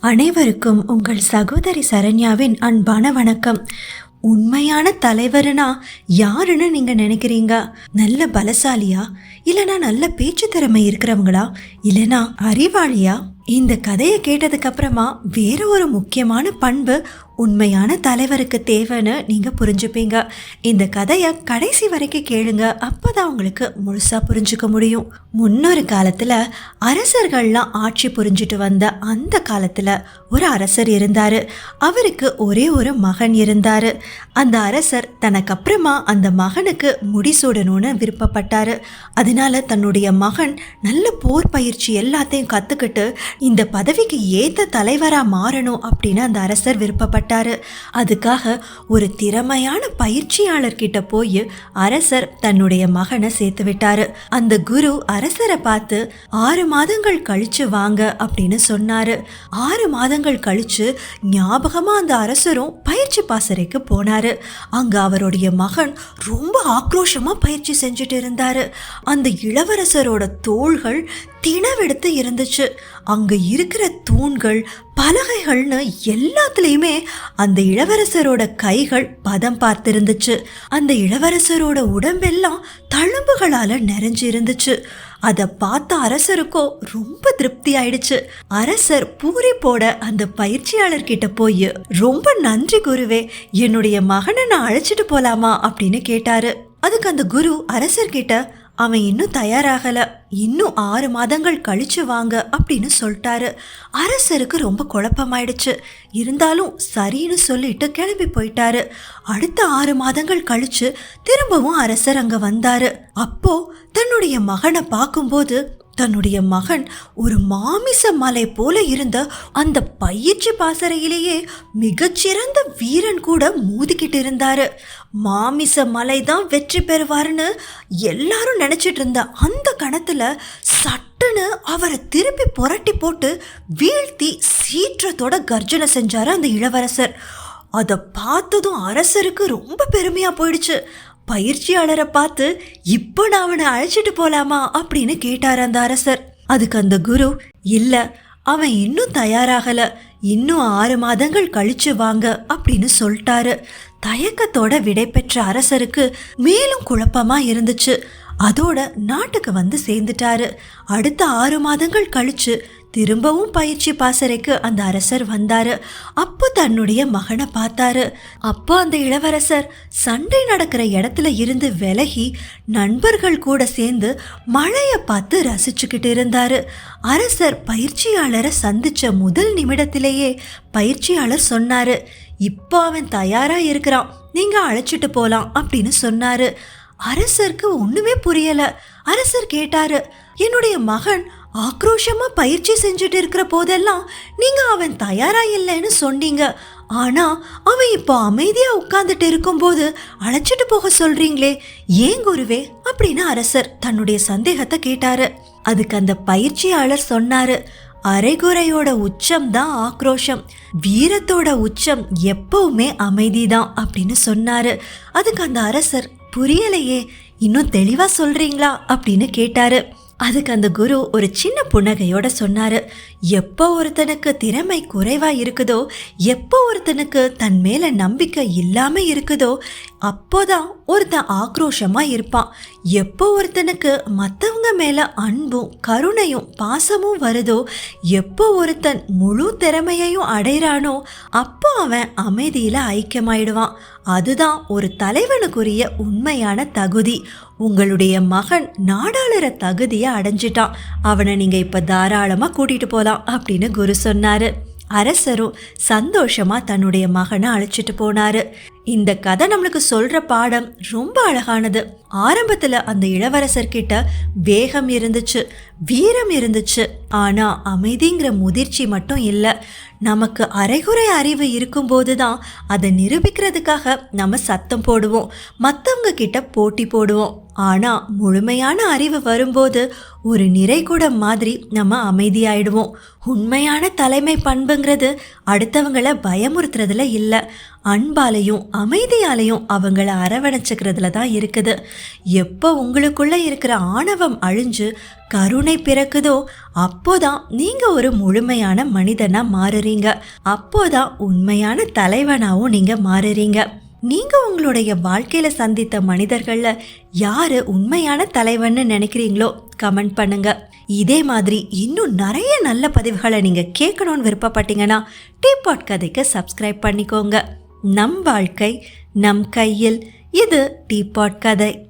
அனைவருக்கும் உங்கள் சகோதரி சரண்யாவின் அன்பான வணக்கம். உண்மையான தலைவர்னா யாருன்னு நீங்கள் நினைக்கிறீங்க? நல்ல பலசாலியா? இல்லைனா நல்ல பேச்சு திறமை இருக்கிறவங்களா? இல்லைனா அறிவாளியா? இந்த கதையை கேட்டதுக்கு அப்புறமா வேற ஒரு முக்கியமான பண்பு உண்மையான தலைவருக்கு தேவைன்னு நீங்கள் புரிஞ்சுப்பீங்க. இந்த கதையை கடைசி வரைக்கும் கேளுங்க. அப்பதான் உங்களுக்கு முழுசாக புரிஞ்சுக்க முடியும். முன்னொரு காலத்தில் அரசர்கள்லாம் ஆட்சி புரிஞ்சுட்டு வந்த அந்த காலத்தில் ஒரு அரசர் இருந்தார். அவருக்கு ஒரே ஒரு மகன் இருந்தார். அந்த அரசர் தனக்கு அப்புறமா அந்த மகனுக்கு முடிசூடணும்னு விருப்பப்பட்டார். அதனால தன்னுடைய மகன் நல்ல போர் பயிற்சி எல்லாத்தையும் கற்றுக்கிட்டு இந்த பதவிக்கு ஏற்ற தலைவராக மாறணும் அப்படின்னு அந்த அரசர் விருப்பப்பட்டார். அதுக்காக ஒரு திறமையான பயிற்சியாளர் கிட்ட போய் அரசர் தன்னுடைய மகனை சேர்த்து விட்டாரு. அந்த குரு அரசரை பார்த்து ஆறு மாதங்கள் கழிச்சு வாங்க அப்படின்னு சொன்னாரு. ஆறு மாதங்கள் கழிச்சு ஞாபகமா அந்த அரசரும் பயிற்சி பாசறைக்கு போனாரு. அங்க அவருடைய மகன் ரொம்ப ஆக்ரோஷமா பயிற்சி செஞ்சுட்டு இருந்தாரு. அந்த இளவரசரோட தோள்கள் தினவெடுத்து இருந்துச்சு. அங்க இருக்கிற தூண்கள் பலகைகள்னு எல்லாத்துலேயுமே அந்த இளவரசரோட கைகள் பதம் பார்த்திருந்துச்சு. அந்த இளவரசரோட உடம்பெல்லாம் தழும்புகளால நிறைஞ்சு இருந்துச்சு அதை பார்த்த அரசருக்கோ ரொம்ப திருப்தி ஆயிடுச்சு. அரசர் பூரி போட அந்த பயிற்சியாளர் கிட்ட போய் ரொம்ப நன்றி குருவே என்னுடைய மகனை நான் அழைச்சிட்டு போலாமா? அப்படின்னு கேட்டாரு. அதுக்கு அந்த குரு அரசர்கிட்ட அவன் இன்னும் தயாராகல. இன்னும் ஆறு மாதங்கள் கழிச்சு வாங்க அப்படின்னு சொல்லிட்டாரு. அரசருக்கு ரொம்ப குழப்பமாயிடுச்சு. இருந்தாலும் சரின்னு சொல்லிட்டு கிளம்பி போயிட்டாரு. அடுத்த ஆறு மாதங்கள் கழிச்சு திரும்பவும் அரசர் அங்க வந்தாரு. அப்போ தன்னுடைய மகனை பார்க்கும்போது தன்னுடைய மகன் ஒரு மாமிச மலை போல இருந்த அந்த பயிற்சி பாசறையிலேயே மிகச்சிறந்த வீரன் கூட மோதிக்கிட்டு இருந்தாரு. மாமிச மலை தான் வெற்றி பெறுவாருன்னு எல்லாரும் நினைச்சிட்டு இருந்த அந்த கணத்துல சட்டுன்னு அவரை திருப்பி புரட்டி போட்டு வீழ்த்தி சீற்றத்தோட கர்ஜனை செஞ்சாரு அந்த இளவரசர். அதை பார்த்ததும் அரசருக்கு ரொம்ப பெருமையா போயிடுச்சு. பயிற்சியாளரை பார்த்து இப்போ நான் அவனை அழைச்சிட்டு போலாமா? அப்படின்னு கேட்டார் அந்த அரசர். அதுக்கு அந்த குரு இல்லை அவன் இன்னும் தயாராகல. இன்னும் ஆறு மாதங்கள் கழிச்சு வாங்க அப்படின்னு சொல்லிட்டாரு. தயக்கத்தோட விடை பெற்ற அரசருக்கு மேலும் குழப்பமா இருந்துச்சு. அதோட நாட்டுக்கு வந்து சேர்ந்துட்டாரு. அடுத்த ஆறு மாதங்கள் கழிச்சு திரும்பவும் பயிற்சி பாசறைக்கு அந்த அரசர் வந்தாரு. அப்போ தன்னுடைய மகனை பார்த்தாரு. அப்போ அந்த இளவரசர் சண்டை நடக்கிற இடத்துல இருந்து விலகி நண்பர்கள் கூட சேர்ந்து மழையை பார்த்து ரசிச்சுக்கிட்டு இருந்தாரு. அரசர் பயிற்சியாளரை சந்திச்ச முதல் நிமிடத்திலேயே பயிற்சியாளர் சொன்னாரு இப்போ அவன் தயாரா இருக்கிறான். நீங்க அழைச்சிட்டு போலாம் அப்படின்னு சொன்னாரு. அரசருக்கு ஒண்ணுமே புரியல. அரசர் கேட்டாரு என்னுடைய மகன் ஆக்ரோஷமாக பயிற்சி செஞ்சுட்டு இருக்கிற போதெல்லாம் நீங்கள் அவன் தயாராக இல்லைன்னு சொன்னீங்க. ஆனால் அவன் இப்போ அமைதியாக உட்காந்துட்டு இருக்கும்போது அழைச்சிட்டு போக சொல்கிறீங்களே ஏன் குருவே? அப்படின்னு அரசர் தன்னுடைய சந்தேகத்தை கேட்டாரு. அதுக்கு அந்த பயிற்சியாளர் சொன்னாரு அரைகுறையோட உச்சம் தான் ஆக்ரோஷம். வீரத்தோட உச்சம் எப்பவுமே அமைதிதான் அப்படின்னு சொன்னாரு. அதுக்கு அந்த அரசர் புரியலையே இன்னும் தெளிவாக சொல்கிறீங்களா அப்படின்னு கேட்டாரு. அதுக்கு அந்த குரு ஒரு சின்ன புன்னகையோட சொன்னாரு. எப்போ ஒருத்தனுக்கு திறமை குறைவா இருக்குதோ எப்போ ஒருத்தனுக்கு தன் மேல நம்பிக்கை இல்லாம இருக்குதோ அப்போதான் ஒருத்தன் ஆக்ரோஷமா இருப்பான். எப்போ ஒருத்தனுக்கு மற்றவங்க மேல அன்பும் கருணையும் பாசமும் வருதோ எப்போ ஒருத்தன் முழு திறமையையும் அடைறானோ அப்போ அவன் அமைதியில ஐக்கியமாயிடுவான். அதுதான் ஒரு தலைவனுக்குரிய உண்மையான தகுதி. உங்களுடைய மகன் நாடாளுற தகுதியை அடைஞ்சிட்டான். அவனை நீங்க இப்ப தாராளமா கூட்டிட்டு போலாம் அப்படின்னு குரு சொன்னாரு. அரசரும் சந்தோஷமா தன்னுடைய மகனை அழைச்சிட்டு போனாரு. இந்த கதை நம்மளுக்கு சொல்கிற பாடம் ரொம்ப அழகானது. ஆரம்பத்தில் அந்த இளவரசர் கிட்ட வேகம் இருந்துச்சு வீரம் இருந்துச்சு. ஆனால் அமைதிங்கிற முதிர்ச்சி மட்டும் இல்லை. நமக்கு அரைகுறை அறிவு இருக்கும்போது தான் அதை நிரூபிக்கிறதுக்காக நம்ம சத்தம் போடுவோம் மற்றவங்க கிட்ட போட்டி போடுவோம். ஆனால் முழுமையான அறிவு வரும்போது ஒரு நிறைகூடம் மாதிரி நம்ம அமைதியாயிடுவோம். உண்மையான தலைமை பண்புங்கிறது அடுத்தவங்களை பயமுறுத்துறதுல இல்லை. அன்பாலையும் அமைதியாலையும் அவங்கள அரவணைச்சிக்கிறதுல தான் இருக்குது. எப்போ உங்களுக்குள்ளே இருக்கிற ஆணவம் அழிஞ்சு கருணை பிறக்குதோ அப்போதான் நீங்கள் ஒரு முழுமையான மனிதனாக மாறுறீங்க. அப்போதான் உண்மையான தலைவனாகவும் நீங்கள் மாறுறீங்க. நீங்கள் உங்களுடைய வாழ்க்கையில் சந்தித்த மனிதர்களில் யார் உண்மையான தலைவன்னு நினைக்கிறீங்களோ கமெண்ட் பண்ணுங்க. இதே மாதிரி இன்னும் நிறைய நல்ல பதிவுகளை நீங்கள் கேட்கணும்னு விருப்பப்பட்டீங்கன்னா டீபாட் கதைக்கு சப்ஸ்கிரைப் பண்ணிக்கோங்க. நம் வாழ்க்கை நம் கையில் இது டீபாட் கதை.